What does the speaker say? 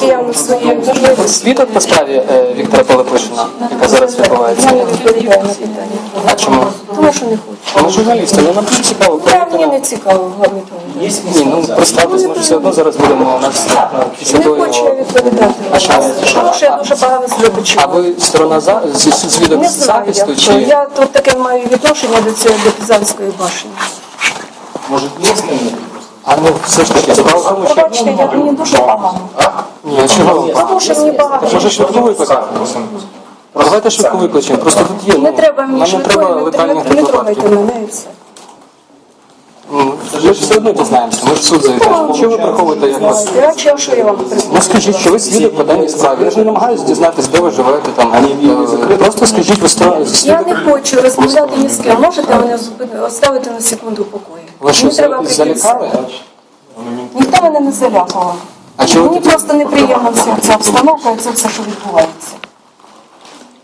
Я на можливості. По справі е, Віктора Пилипишина, яка зараз відбувається. на. А чому? Тому що не хочу. Ми журналісти, ну нам дуже цікаво. Я коли мені не цікаво вам відповідати. Ні, ну представтесь, ми ж все одно зараз будемо у нас е, після Не того. хочу я відповідати. А? Тому що я дуже погано себе А ви сторона за з- з- свідок Не знаю, захисту як чи. Я тут таке маю відношення до цієї до Пізанської башні. Може, є з ними? Ну все ж таки справа в тому, що Пробачте, я мені дуже погано. ні, чого? Тому що мені багато. Може швидку викликати? Давайте швидку викличемо. Просто тут є. Не ну, треба мені нам не треба швидкої, не, летальних не, не трогайте випадків. мене і все. Ну, Ми ж все одно дізнаємося, ми ж в суд зайдемо. Чого ви приховуєте як вас? Я чого, що я вам? Ну скажіть, що ви свідок по даній справі. Я ж не намагаюся дізнатися, де ви живете там. Е, Просто скажіть, ви сторона Я свідок. не хочу розмовляти ні з ким. Можете мене зупини- оставити на секунду в покої? Ви що, Мені треба за- прийти залякали? Ніхто мене не залякував. А чого Мені просто неприємно вся ця обстановка і це все, що відбувається.